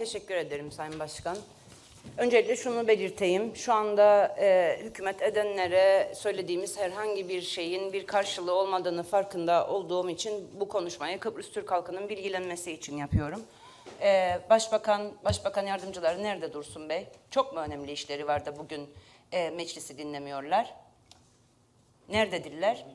Teşekkür ederim Sayın Başkan. Öncelikle şunu belirteyim. Şu anda e, hükümet edenlere söylediğimiz herhangi bir şeyin bir karşılığı olmadığını farkında olduğum için bu konuşmayı Kıbrıs Türk halkının bilgilenmesi için yapıyorum. E, Başbakan, Başbakan yardımcıları nerede Dursun Bey? Çok mu önemli işleri var da bugün e, meclisi dinlemiyorlar? Nerededirler?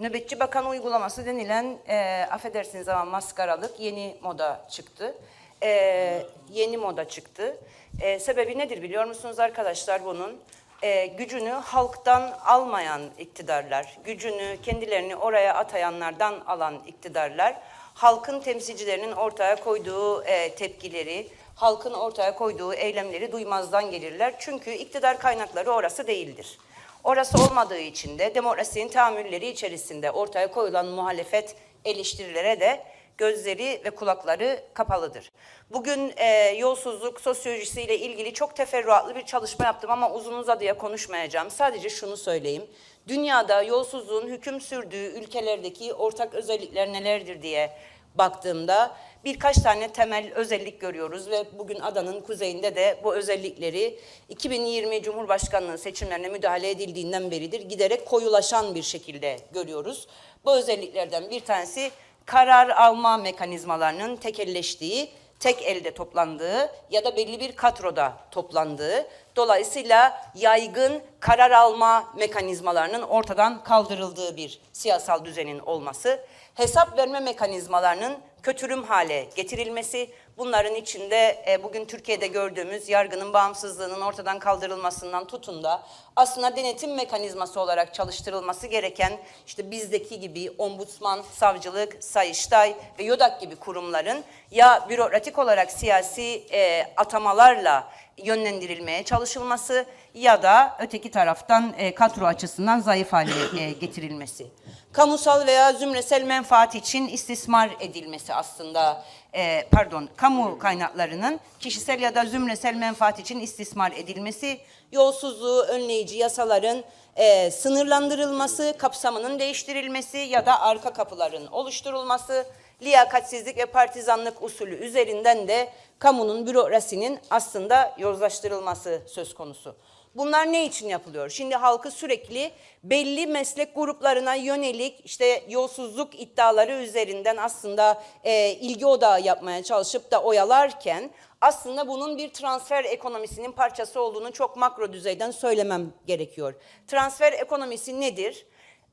Nöbetçi Bakan uygulaması denilen e, affedersiniz ama maskaralık yeni moda çıktı. E, yeni moda çıktı. E, sebebi nedir biliyor musunuz arkadaşlar bunun? E, gücünü halktan almayan iktidarlar, gücünü kendilerini oraya atayanlardan alan iktidarlar, halkın temsilcilerinin ortaya koyduğu e, tepkileri, halkın ortaya koyduğu eylemleri duymazdan gelirler. Çünkü iktidar kaynakları orası değildir. Orası olmadığı için de demokrasinin tahammülleri içerisinde ortaya koyulan muhalefet eleştirilere de gözleri ve kulakları kapalıdır. Bugün e, yolsuzluk sosyolojisiyle ilgili çok teferruatlı bir çalışma yaptım ama uzun uzadıya konuşmayacağım. Sadece şunu söyleyeyim. Dünyada yolsuzluğun hüküm sürdüğü ülkelerdeki ortak özellikler nelerdir diye baktığımda birkaç tane temel özellik görüyoruz ve bugün adanın kuzeyinde de bu özellikleri 2020 Cumhurbaşkanlığı seçimlerine müdahale edildiğinden beridir giderek koyulaşan bir şekilde görüyoruz. Bu özelliklerden bir tanesi karar alma mekanizmalarının tekelleştiği, tek elde toplandığı ya da belli bir kadroda toplandığı, dolayısıyla yaygın karar alma mekanizmalarının ortadan kaldırıldığı bir siyasal düzenin olması, hesap verme mekanizmalarının kötürüm hale getirilmesi, bunların içinde e, bugün Türkiye'de gördüğümüz yargının bağımsızlığının ortadan kaldırılmasından tutun da aslında denetim mekanizması olarak çalıştırılması gereken işte bizdeki gibi ombudsman, savcılık, sayıştay ve YODAK gibi kurumların ya bürokratik olarak siyasi e, atamalarla yönlendirilmeye çalışılması ya da öteki taraftan e, kadro açısından zayıf hale e, getirilmesi. Kamusal veya zümresel menfaat için istismar edilmesi aslında e, pardon kamu kaynaklarının kişisel ya da zümresel menfaat için istismar edilmesi, yolsuzluğu önleyici yasaların e, sınırlandırılması, kapsamının değiştirilmesi ya da arka kapıların oluşturulması, liyakatsizlik ve partizanlık usulü üzerinden de kamunun bürokrasinin aslında yozlaştırılması söz konusu. Bunlar ne için yapılıyor? Şimdi halkı sürekli belli meslek gruplarına yönelik işte yolsuzluk iddiaları üzerinden aslında e, ilgi odağı yapmaya çalışıp da oyalarken aslında bunun bir transfer ekonomisinin parçası olduğunu çok makro düzeyden söylemem gerekiyor. Transfer ekonomisi nedir?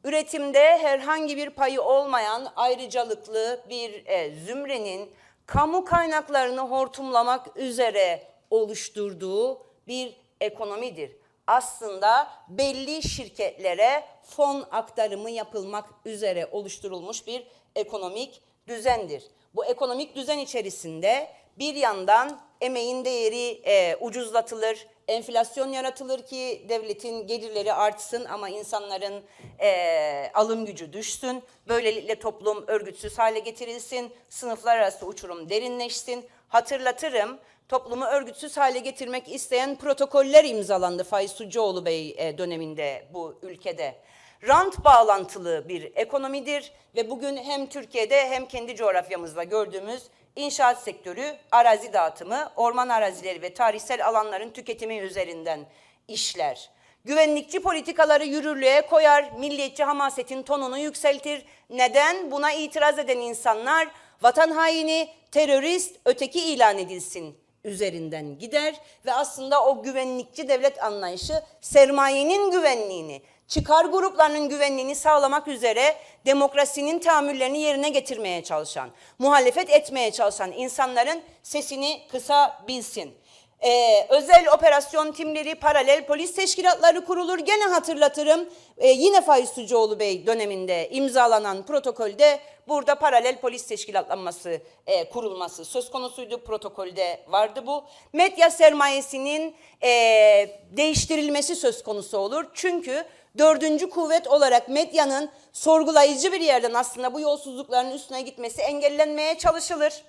Üretimde herhangi bir payı olmayan ayrıcalıklı bir e, zümrenin kamu kaynaklarını hortumlamak üzere oluşturduğu bir ekonomidir. Aslında belli şirketlere fon aktarımı yapılmak üzere oluşturulmuş bir ekonomik düzendir. Bu ekonomik düzen içerisinde bir yandan emeğin değeri e, ucuzlatılır, enflasyon yaratılır ki devletin gelirleri artsın ama insanların e, alım gücü düşsün. Böylelikle toplum örgütsüz hale getirilsin, sınıflar arası uçurum derinleşsin. Hatırlatırım, toplumu örgütsüz hale getirmek isteyen protokoller imzalandı Faiz Sucuoğlu Bey e, döneminde bu ülkede. Rant bağlantılı bir ekonomidir ve bugün hem Türkiye'de hem kendi coğrafyamızda gördüğümüz inşaat sektörü, arazi dağıtımı, orman arazileri ve tarihsel alanların tüketimi üzerinden işler. Güvenlikçi politikaları yürürlüğe koyar, milliyetçi hamasetin tonunu yükseltir. Neden? Buna itiraz eden insanlar vatan haini, terörist, öteki ilan edilsin üzerinden gider ve aslında o güvenlikçi devlet anlayışı sermayenin güvenliğini, çıkar gruplarının güvenliğini sağlamak üzere demokrasinin tahammüllerini yerine getirmeye çalışan, muhalefet etmeye çalışan insanların sesini kısabilsin. Ee, özel operasyon timleri, paralel polis teşkilatları kurulur. Gene hatırlatırım ee, yine Faiz Sucuoğlu Bey döneminde imzalanan protokolde burada paralel polis teşkilatlanması e, kurulması söz konusuydu. Protokolde vardı bu. Medya sermayesinin e, değiştirilmesi söz konusu olur. Çünkü dördüncü kuvvet olarak medyanın sorgulayıcı bir yerden aslında bu yolsuzlukların üstüne gitmesi engellenmeye çalışılır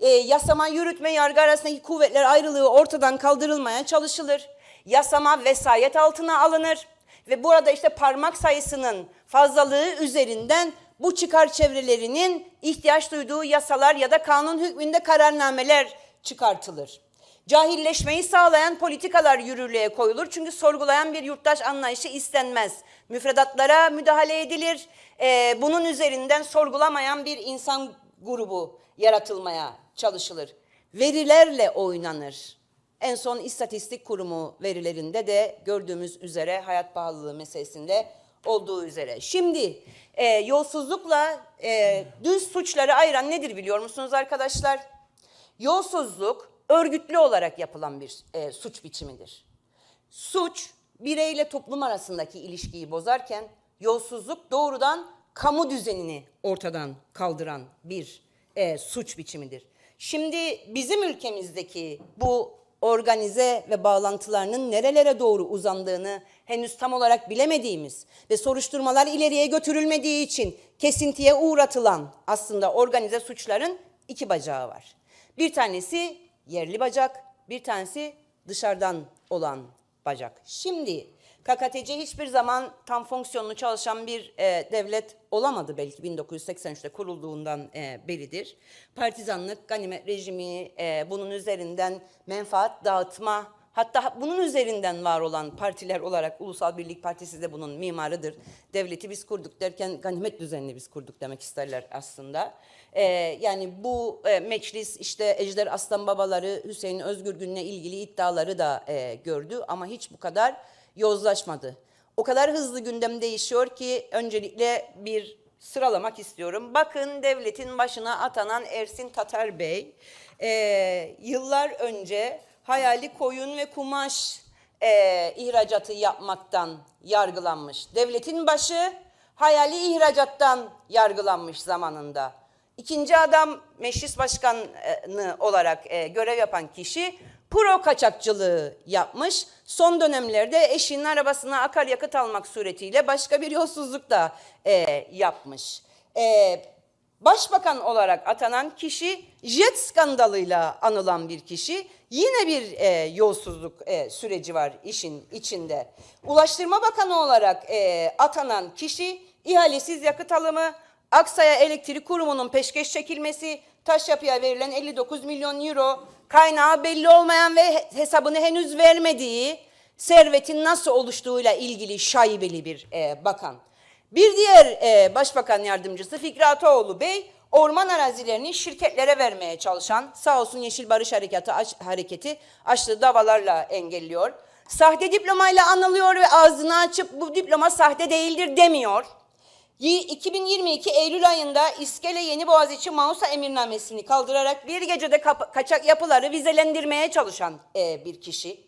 e, yasama, yürütme, yargı arasındaki kuvvetler ayrılığı ortadan kaldırılmaya çalışılır. Yasama vesayet altına alınır ve burada işte parmak sayısının fazlalığı üzerinden bu çıkar çevrelerinin ihtiyaç duyduğu yasalar ya da kanun hükmünde kararnameler çıkartılır. Cahilleşmeyi sağlayan politikalar yürürlüğe koyulur. Çünkü sorgulayan bir yurttaş anlayışı istenmez. Müfredatlara müdahale edilir. Ee, bunun üzerinden sorgulamayan bir insan grubu yaratılmaya çalışılır. Verilerle oynanır. En son İstatistik Kurumu verilerinde de gördüğümüz üzere hayat pahalılığı meselesinde olduğu üzere. Şimdi e, yolsuzlukla e, düz suçları ayıran nedir biliyor musunuz arkadaşlar? Yolsuzluk örgütlü olarak yapılan bir e, suç biçimidir. Suç bireyle toplum arasındaki ilişkiyi bozarken yolsuzluk doğrudan kamu düzenini ortadan kaldıran bir e, suç biçimidir. Şimdi bizim ülkemizdeki bu organize ve bağlantılarının nerelere doğru uzandığını henüz tam olarak bilemediğimiz ve soruşturmalar ileriye götürülmediği için kesintiye uğratılan aslında organize suçların iki bacağı var. Bir tanesi yerli bacak, bir tanesi dışarıdan olan bacak. Şimdi KKTC hiçbir zaman tam fonksiyonlu çalışan bir e, devlet olamadı belki 1983'te kurulduğundan e, beridir. Partizanlık, ganimet rejimi, e, bunun üzerinden menfaat dağıtma, hatta bunun üzerinden var olan partiler olarak Ulusal Birlik Partisi de bunun mimarıdır. Devleti biz kurduk derken ganimet düzenini biz kurduk demek isterler aslında. E, yani bu e, meclis işte Ejder Aslan babaları Hüseyin Özgür Gün'le ilgili iddiaları da e, gördü ama hiç bu kadar yozlaşmadı. O kadar hızlı gündem değişiyor ki öncelikle bir sıralamak istiyorum. Bakın devletin başına atanan Ersin Tatar Bey e, yıllar önce hayali koyun ve kumaş e, ihracatı yapmaktan yargılanmış. Devletin başı hayali ihracattan yargılanmış zamanında. İkinci adam meclis başkanı olarak e, görev yapan kişi pro kaçakçılığı yapmış. Son dönemlerde eşinin arabasına akaryakıt almak suretiyle başka bir yolsuzluk da e, yapmış. E, başbakan olarak atanan kişi jet skandalıyla anılan bir kişi. Yine bir e, yolsuzluk e, süreci var işin içinde. Ulaştırma Bakanı olarak e, atanan kişi ihalesiz yakıt alımı, Aksaya Elektrik Kurumu'nun peşkeş çekilmesi, Taşyapı'ya verilen 59 milyon euro, kaynağı belli olmayan ve hesabını henüz vermediği servetin nasıl oluştuğuyla ilgili şaibeli bir e, bakan. Bir diğer e, başbakan yardımcısı Fikri Bey, orman arazilerini şirketlere vermeye çalışan, sağ olsun Yeşil Barış Harekatı aç- Hareketi açtığı davalarla engelliyor. Sahte diplomayla anılıyor ve ağzını açıp bu diploma sahte değildir demiyor. Y- 2022 Eylül ayında İskele Yeni Boğaziçi Mausa emirnamesini kaldırarak bir gecede kaçak yapıları vizelendirmeye çalışan e, bir kişi.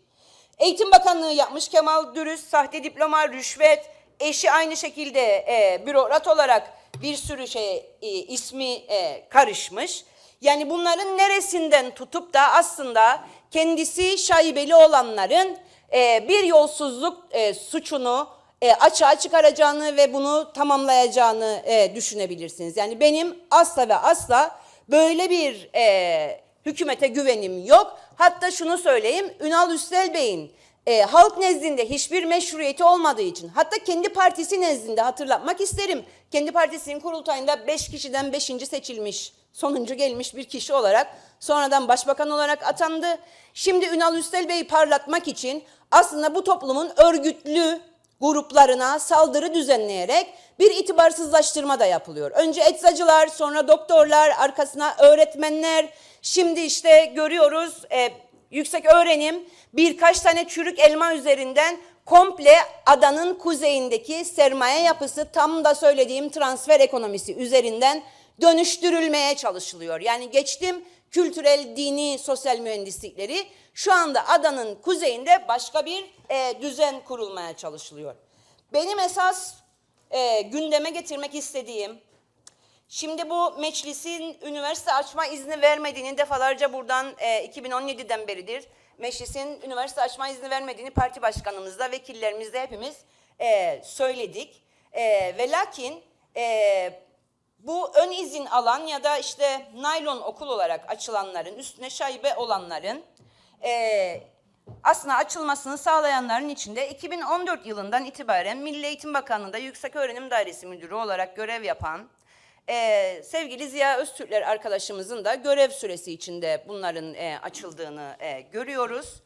Eğitim Bakanlığı yapmış Kemal Dürüst, sahte diploma, rüşvet, eşi aynı şekilde e, bürokrat olarak bir sürü şey e, ismi e, karışmış. Yani bunların neresinden tutup da aslında kendisi şaibeli olanların e, bir yolsuzluk e, suçunu e, açığa çıkaracağını ve bunu tamamlayacağını e, düşünebilirsiniz. Yani benim asla ve asla böyle bir e, hükümete güvenim yok. Hatta şunu söyleyeyim, Ünal Üstel Bey'in e, halk nezdinde hiçbir meşruiyeti olmadığı için, hatta kendi partisi nezdinde hatırlatmak isterim. Kendi partisinin kurultayında beş kişiden beşinci seçilmiş, sonuncu gelmiş bir kişi olarak sonradan başbakan olarak atandı. Şimdi Ünal Üstel Bey'i parlatmak için aslında bu toplumun örgütlü gruplarına saldırı düzenleyerek bir itibarsızlaştırma da yapılıyor. Önce eczacılar, sonra doktorlar, arkasına öğretmenler. Şimdi işte görüyoruz e, yüksek öğrenim birkaç tane çürük elma üzerinden komple adanın kuzeyindeki sermaye yapısı tam da söylediğim transfer ekonomisi üzerinden dönüştürülmeye çalışılıyor. Yani geçtim kültürel, dini, sosyal mühendislikleri şu anda adanın kuzeyinde başka bir e, düzen kurulmaya çalışılıyor. Benim esas e, gündeme getirmek istediğim, şimdi bu meclisin üniversite açma izni vermediğini defalarca buradan e, 2017'den beridir meclisin üniversite açma izni vermediğini parti başkanımızla, vekillerimizle hepimiz e, söyledik. E, ve lakin e, bu ön izin alan ya da işte naylon okul olarak açılanların, üstüne şaibe olanların e, aslında açılmasını sağlayanların içinde 2014 yılından itibaren Milli Eğitim Bakanlığı'nda Yüksek Öğrenim Dairesi Müdürü olarak görev yapan Ee, sevgili Ziya Öztürkler arkadaşımızın da görev süresi içinde bunların e, açıldığını e, görüyoruz.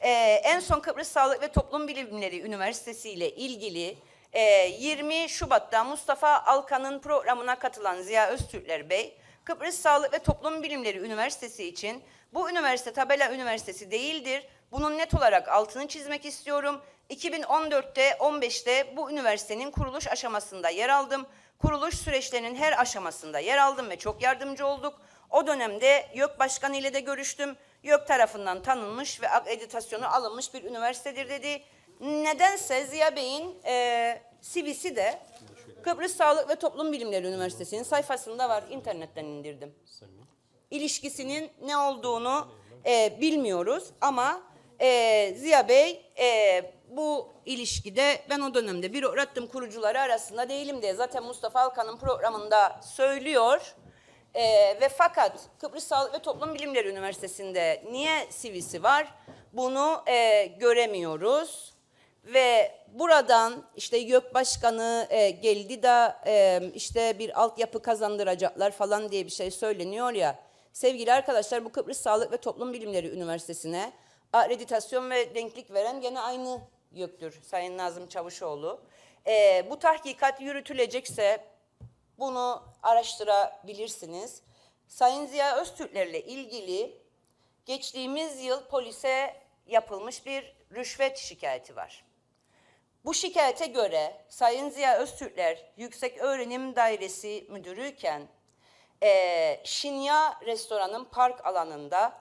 Ee, en son Kıbrıs Sağlık ve Toplum Bilimleri Üniversitesi ile ilgili e, 20 Şubat'ta Mustafa Alkan'ın programına katılan Ziya Öztürkler Bey, Kıbrıs Sağlık ve Toplum Bilimleri Üniversitesi için bu üniversite tabela üniversitesi değildir. Bunun net olarak altını çizmek istiyorum. 2014'te 15'te bu üniversitenin kuruluş aşamasında yer aldım. Kuruluş süreçlerinin her aşamasında yer aldım ve çok yardımcı olduk. O dönemde YÖK Başkanı ile de görüştüm. YÖK tarafından tanınmış ve akreditasyonu alınmış bir üniversitedir dedi. Nedense Ziya Bey'in e, CV'si de Kıbrıs Sağlık ve Toplum Bilimleri Üniversitesi'nin sayfasında var. İnternetten indirdim ilişkisinin ne olduğunu e, bilmiyoruz ama e, Ziya Bey e, bu ilişkide ben o dönemde bürokrattım kurucuları arasında değilim diye zaten Mustafa Alkan'ın programında söylüyor. E, ve fakat Kıbrıs Sağlık ve Toplum Bilimleri Üniversitesi'nde niye CV'si var bunu e, göremiyoruz. Ve buradan işte YÖK Başkanı e, geldi da e, işte bir altyapı kazandıracaklar falan diye bir şey söyleniyor ya. Sevgili arkadaşlar bu Kıbrıs Sağlık ve Toplum Bilimleri Üniversitesi'ne akreditasyon ve denklik veren gene aynı YÖK'tür Sayın Nazım Çavuşoğlu. E, bu tahkikat yürütülecekse bunu araştırabilirsiniz. Sayın Ziya Öztürklerle ilgili geçtiğimiz yıl polise yapılmış bir rüşvet şikayeti var. Bu şikayete göre Sayın Ziya Öztürkler Yüksek Öğrenim Dairesi Müdürüyken eee Şinya Restoran'ın park alanında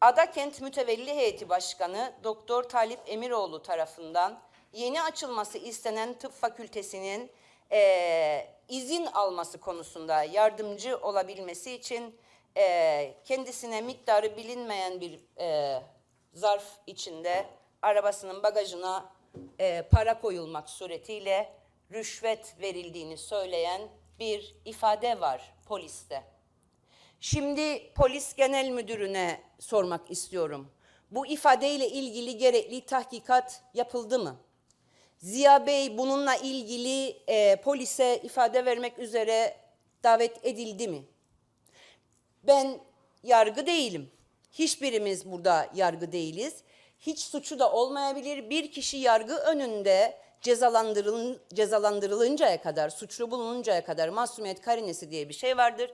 Adakent Mütevelli Heyeti Başkanı Doktor Talip Emiroğlu tarafından yeni açılması istenen tıp fakültesinin eee, izin alması konusunda yardımcı olabilmesi için eee, kendisine miktarı bilinmeyen bir eee, zarf içinde arabasının bagajına e, para koyulmak suretiyle rüşvet verildiğini söyleyen bir ifade var poliste. Şimdi polis genel müdürüne sormak istiyorum. Bu ifadeyle ilgili gerekli tahkikat yapıldı mı? Ziya Bey bununla ilgili e, polise ifade vermek üzere davet edildi mi? Ben yargı değilim. Hiçbirimiz burada yargı değiliz. Hiç suçu da olmayabilir. Bir kişi yargı önünde cezalandırılın, cezalandırılıncaya kadar, suçlu bulununcaya kadar masumiyet karinesi diye bir şey vardır.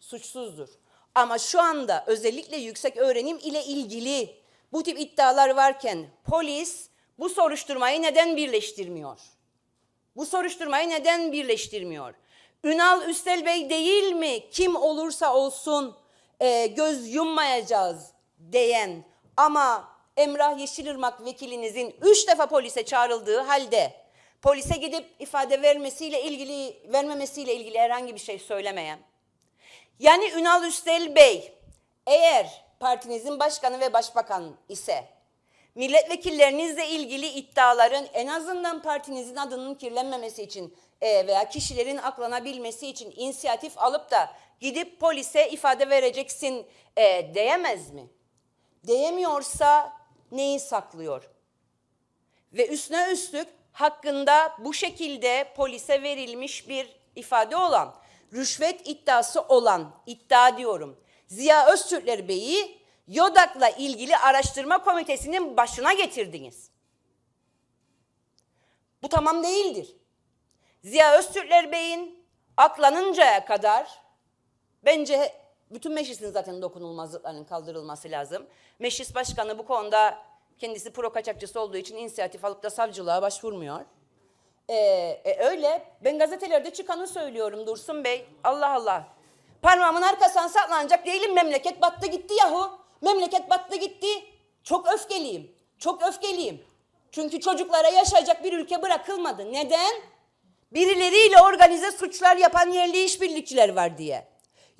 Suçsuzdur. Ama şu anda özellikle yüksek öğrenim ile ilgili bu tip iddialar varken polis bu soruşturmayı neden birleştirmiyor? Bu soruşturmayı neden birleştirmiyor? Ünal Üstel Bey değil mi? Kim olursa olsun e, göz yummayacağız diyen ama Emrah Yeşilırmak vekilinizin üç defa polise çağrıldığı halde polise gidip ifade vermesiyle ilgili vermemesiyle ilgili herhangi bir şey söylemeyen yani Ünal Üstel Bey eğer partinizin başkanı ve başbakan ise milletvekillerinizle ilgili iddiaların en azından partinizin adının kirlenmemesi için e, veya kişilerin aklanabilmesi için inisiyatif alıp da gidip polise ifade vereceksin e, diyemez mi? Diyemiyorsa neyi saklıyor? Ve üstüne üstlük hakkında bu şekilde polise verilmiş bir ifade olan, rüşvet iddiası olan, iddia diyorum. Ziya Öztürkler Bey'i Yodak'la ilgili araştırma komitesinin başına getirdiniz. Bu tamam değildir. Ziya Öztürkler Bey'in aklanıncaya kadar bence bütün meclisin zaten dokunulmazlıklarının kaldırılması lazım. Meclis başkanı bu konuda kendisi pro kaçakçısı olduğu için inisiyatif alıp da savcılığa başvurmuyor. Ee, e, öyle. Ben gazetelerde çıkanı söylüyorum Dursun Bey. Allah Allah. Parmağımın arkasından saklanacak değilim. Memleket battı gitti yahu. Memleket battı gitti. Çok öfkeliyim. Çok öfkeliyim. Çünkü çocuklara yaşayacak bir ülke bırakılmadı. Neden? Birileriyle organize suçlar yapan yerli işbirlikçiler var diye.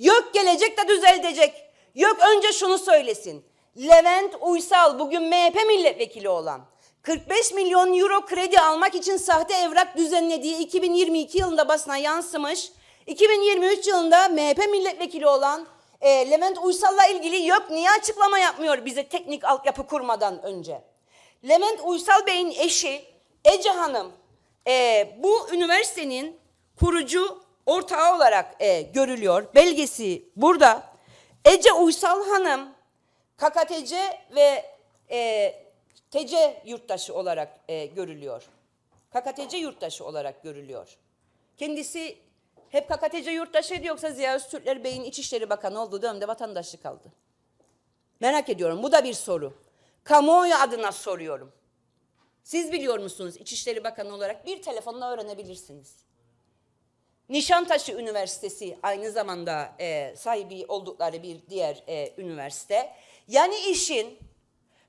Yok gelecek de düzelecek. Yok önce şunu söylesin. Levent Uysal bugün MHP milletvekili olan 45 milyon euro kredi almak için sahte evrak düzenlediği 2022 yılında basına yansımış. 2023 yılında MHP milletvekili olan e, Levent Uysal'la ilgili yok niye açıklama yapmıyor bize teknik altyapı kurmadan önce? Levent Uysal Bey'in eşi Ece Hanım e, bu üniversitenin kurucu ortağı olarak e, görülüyor. Belgesi burada. Ece Uysal Hanım KKTC ve e, TC yurttaşı olarak e, görülüyor. KKTC yurttaşı olarak görülüyor. Kendisi hep KKTC yurttaşıydı yoksa Ziya Öztürkler Bey'in İçişleri Bakanı olduğu dönemde vatandaşlık aldı. Merak ediyorum. Bu da bir soru. Kamuoyu adına soruyorum. Siz biliyor musunuz İçişleri Bakanı olarak bir telefonla öğrenebilirsiniz. Nişantaşı Üniversitesi aynı zamanda e, sahibi oldukları bir diğer e, üniversite. Yani işin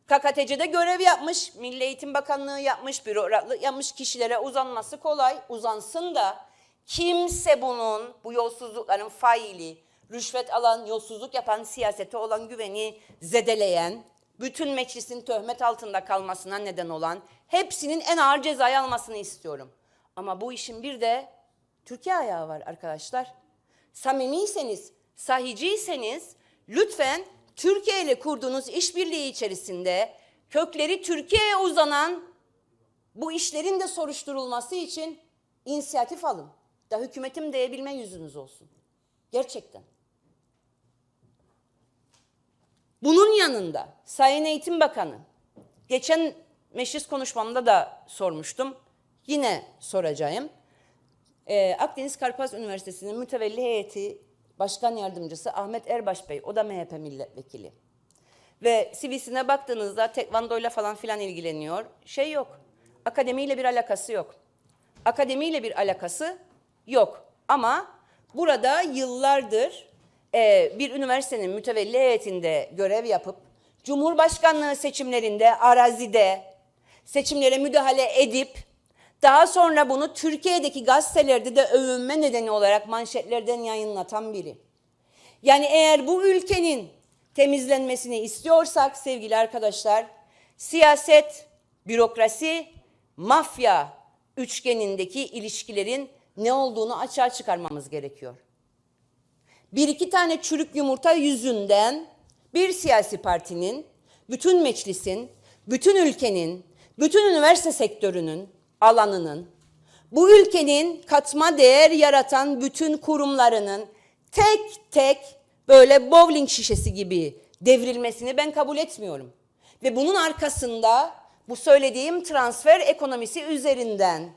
KKTC'de görev yapmış, Milli Eğitim Bakanlığı yapmış, bürokratlık yapmış kişilere uzanması kolay. Uzansın da kimse bunun, bu yolsuzlukların faili, rüşvet alan, yolsuzluk yapan, siyasete olan güveni zedeleyen, bütün meclisin töhmet altında kalmasına neden olan, hepsinin en ağır cezayı almasını istiyorum. Ama bu işin bir de Türkiye ayağı var arkadaşlar. Samimiyseniz, sahiciyseniz lütfen Türkiye ile kurduğunuz işbirliği içerisinde kökleri Türkiye'ye uzanan bu işlerin de soruşturulması için inisiyatif alın. Da hükümetim diyebilme yüzünüz olsun. Gerçekten. Bunun yanında Sayın Eğitim Bakanı, geçen meclis konuşmamda da sormuştum, yine soracağım. Ee, Akdeniz Karpaz Üniversitesi'nin mütevelli heyeti başkan yardımcısı Ahmet Erbaş Bey, o da MHP milletvekili. Ve CV'sine baktığınızda tekvandoyla falan filan ilgileniyor. Şey yok, akademiyle bir alakası yok. Akademiyle bir alakası yok. Ama burada yıllardır e, bir üniversitenin mütevelli heyetinde görev yapıp Cumhurbaşkanlığı seçimlerinde arazide seçimlere müdahale edip daha sonra bunu Türkiye'deki gazetelerde de övünme nedeni olarak manşetlerden yayınlatan biri. Yani eğer bu ülkenin temizlenmesini istiyorsak sevgili arkadaşlar, siyaset, bürokrasi, mafya üçgenindeki ilişkilerin ne olduğunu açığa çıkarmamız gerekiyor. Bir iki tane çürük yumurta yüzünden bir siyasi partinin, bütün meclisin, bütün ülkenin, bütün üniversite sektörünün, alanının, bu ülkenin katma değer yaratan bütün kurumlarının tek tek böyle bowling şişesi gibi devrilmesini ben kabul etmiyorum. Ve bunun arkasında bu söylediğim transfer ekonomisi üzerinden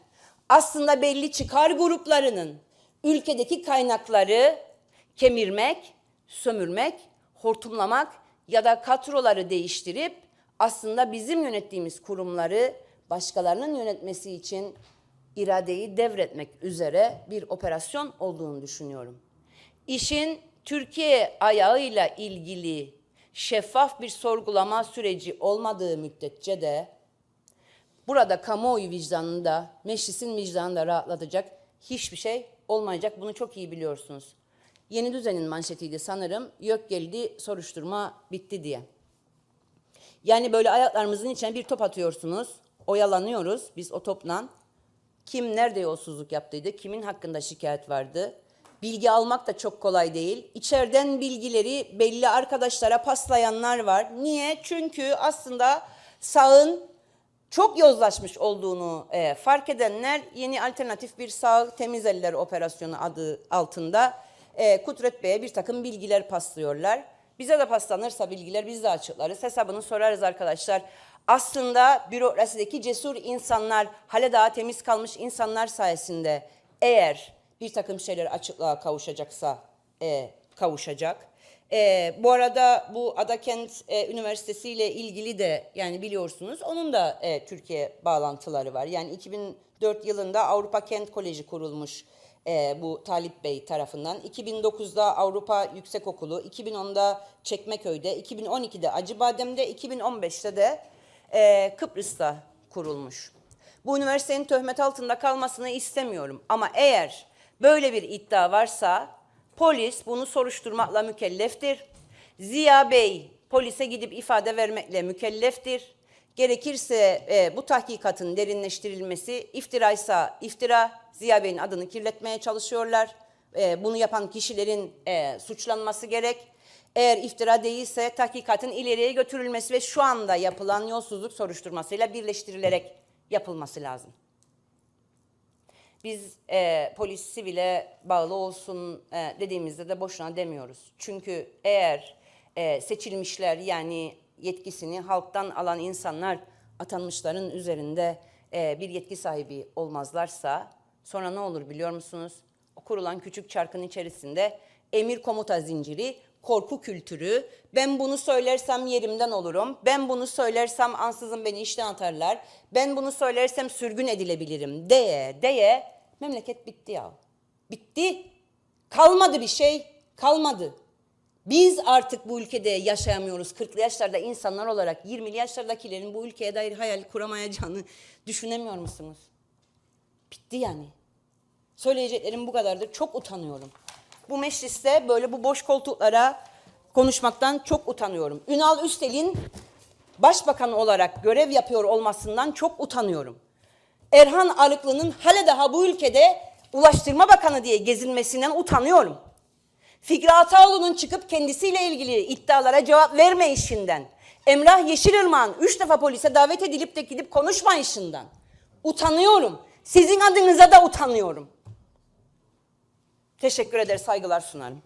aslında belli çıkar gruplarının ülkedeki kaynakları kemirmek, sömürmek, hortumlamak ya da kadroları değiştirip aslında bizim yönettiğimiz kurumları başkalarının yönetmesi için iradeyi devretmek üzere bir operasyon olduğunu düşünüyorum. İşin Türkiye ayağıyla ilgili şeffaf bir sorgulama süreci olmadığı müddetçe de burada kamuoyu vicdanında, meclisin vicdanında rahatlatacak hiçbir şey olmayacak. Bunu çok iyi biliyorsunuz. Yeni düzenin manşetiydi sanırım. Yok geldi soruşturma bitti diye. Yani böyle ayaklarımızın içine bir top atıyorsunuz. Oyalanıyoruz biz o topla. Kim nerede yolsuzluk yaptıydı? Kimin hakkında şikayet vardı? Bilgi almak da çok kolay değil. İçeriden bilgileri belli arkadaşlara paslayanlar var. Niye? Çünkü aslında sağın çok yozlaşmış olduğunu e, fark edenler yeni alternatif bir sağ temiz eller operasyonu adı altında e, Kudret Bey'e bir takım bilgiler paslıyorlar. Bize de paslanırsa bilgiler biz de açıklarız. Hesabını sorarız arkadaşlar. Aslında bürokrasideki cesur insanlar, hale daha temiz kalmış insanlar sayesinde eğer bir takım şeyler açıklığa kavuşacaksa e, kavuşacak. E, bu arada bu Adakent e, Üniversitesi ile ilgili de yani biliyorsunuz onun da e, Türkiye bağlantıları var. Yani 2004 yılında Avrupa Kent Koleji kurulmuş e, bu Talip Bey tarafından. 2009'da Avrupa Yüksekokulu, 2010'da Çekmeköy'de, 2012'de Acıbadem'de, 2015'te de e, Kıbrıs'ta kurulmuş. Bu üniversitenin töhmet altında kalmasını istemiyorum. Ama eğer böyle bir iddia varsa polis bunu soruşturmakla mükelleftir. Ziya Bey polise gidip ifade vermekle mükelleftir. Gerekirse e, bu tahkikatın derinleştirilmesi iftiraysa iftira, Ziya Bey'in adını kirletmeye çalışıyorlar. E, bunu yapan kişilerin e, suçlanması gerek. Eğer iftira değilse tahkikatın ileriye götürülmesi ve şu anda yapılan yolsuzluk soruşturmasıyla birleştirilerek yapılması lazım. Biz e, polis sivile bağlı olsun e, dediğimizde de boşuna demiyoruz. Çünkü eğer e, seçilmişler yani yetkisini halktan alan insanlar atanmışların üzerinde e, bir yetki sahibi olmazlarsa sonra ne olur biliyor musunuz? O kurulan küçük çarkın içerisinde emir komuta zinciri, korku kültürü, ben bunu söylersem yerimden olurum, ben bunu söylersem ansızın beni işten atarlar, ben bunu söylersem sürgün edilebilirim diye diye memleket bitti ya. Bitti. Kalmadı bir şey, kalmadı. Biz artık bu ülkede yaşayamıyoruz. 40'lı yaşlarda insanlar olarak 20'li yaşlardakilerin bu ülkeye dair hayal kuramayacağını düşünemiyor musunuz? Bitti yani. Söyleyeceklerim bu kadardır. Çok utanıyorum. Bu mecliste böyle bu boş koltuklara konuşmaktan çok utanıyorum. Ünal Üstel'in başbakan olarak görev yapıyor olmasından çok utanıyorum. Erhan Arıklı'nın hala daha bu ülkede Ulaştırma Bakanı diye gezinmesinden utanıyorum. Fikri Ataoğlu'nun çıkıp kendisiyle ilgili iddialara cevap vermeyişinden, Emrah Yeşilırmak'ın üç defa polise davet edilip de gidip konuşmayışından utanıyorum. Sizin adınıza da utanıyorum. Teşekkür eder, saygılar sunarım.